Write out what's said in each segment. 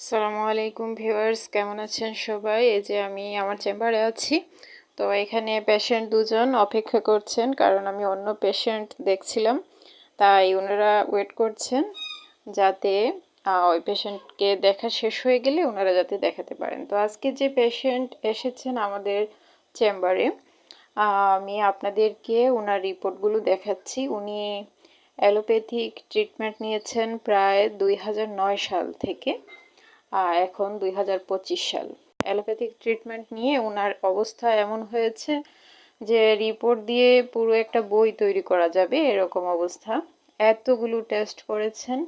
আসসালামু আলাইকুম ভিউয়ার্স, কেমন আছেন সবাই? এই যে আমি আমার চেম্বারে আছি। তো এখানে পেশেন্ট দুজন অপেক্ষা করছেন, কারণ আমি অন্য পেশেন্ট দেখছিলাম। তাই ওনারা ওয়েট করছেন যাতে ওই পেশেন্টকে দেখা শেষ হয়ে গেলে ওনারা যাতে দেখাতে পারেন। তো আজকে যে পেশেন্ট এসেছেন আমাদের চেম্বারে আমি আপনাদেরকে ওনার রিপোর্টগুলো দেখাচ্ছি। উনি অ্যালোপ্যাথিক ট্রিটমেন্ট নিয়েছেন প্রায় দুই হাজার নয় সাল থেকে। এখন দুই হাজার পঁচিশ সাল। অ্যালোপ্যাথিক ট্রিটমেন্ট নিয়ে ওনার অবস্থা এমন হয়েছে যে রিপোর্ট দিয়ে পুরো একটা বই তৈরি করা যাবে এরকম অবস্থা। এতগুলো টেস্ট করেছেন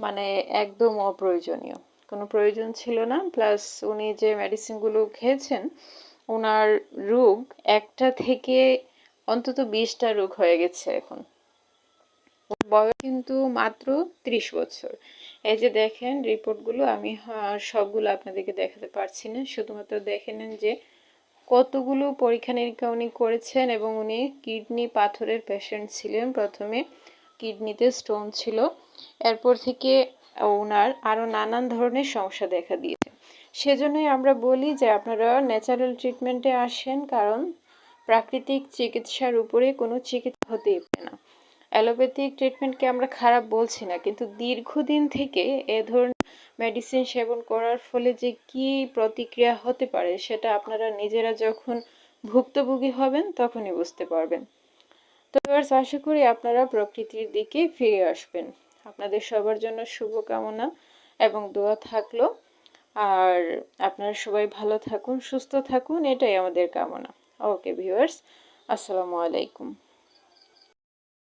মানে একদম অপ্রয়োজনীয়। কোনো প্রয়োজন ছিল না, প্লাস উনি যে মেডিসিনগুলো খেয়েছেন ওনার রোগ একটা থেকে অন্তত বিশটা রোগ হয়ে গেছে এখন। বয়স কিন্তু মাত্র ত্রিশ বছর। এই যে দেখেন, রিপোর্টগুলো আমি সবগুলো আপনাদেরকে দেখাতে পারছি না। শুধুমাত্র দেখে নেন যে কতগুলো পরীক্ষা নিরীক্ষা উনি করেছেন এবং উনি কিডনি পাথরের পেশেন্ট ছিলেন। প্রথমে কিডনিতে স্টোন ছিল। এরপর থেকে ওনার আরও নানান ধরনের সমস্যা দেখা দিয়েছে। সেজন্যই আমরা বলি যে আপনারা ন্যাচারাল ট্রিটমেন্টে আসেন, কারণ প্রাকৃতিক চিকিৎসার উপরে কোনো চিকিৎসা হতেই পারে না। অ্যালোপ্যাথিক ট্রিটমেন্টকে আমরা খারাপ বলছি না, কিন্তু দীর্ঘদিন থেকে এ ধরনের মেডিসিন সেবন করার ফলে যে কি প্রতিক্রিয়া হতে পারে সেটা আপনারা নিজেরা যখন ভুক্তভোগী হবেন তখনই বুঝতে পারবেন। তো আশা করি আপনারা প্রকৃতির দিকে ফিরে আসবেন। আপনাদের সবার জন্য শুভকামনা এবং দোয়া থাকল। আর আপনারা সবাই ভালো থাকুন, সুস্থ থাকুন, এটাই আমাদের কামনা। ওকে ভিউয়ার্স আসসালামু আলাইকুম।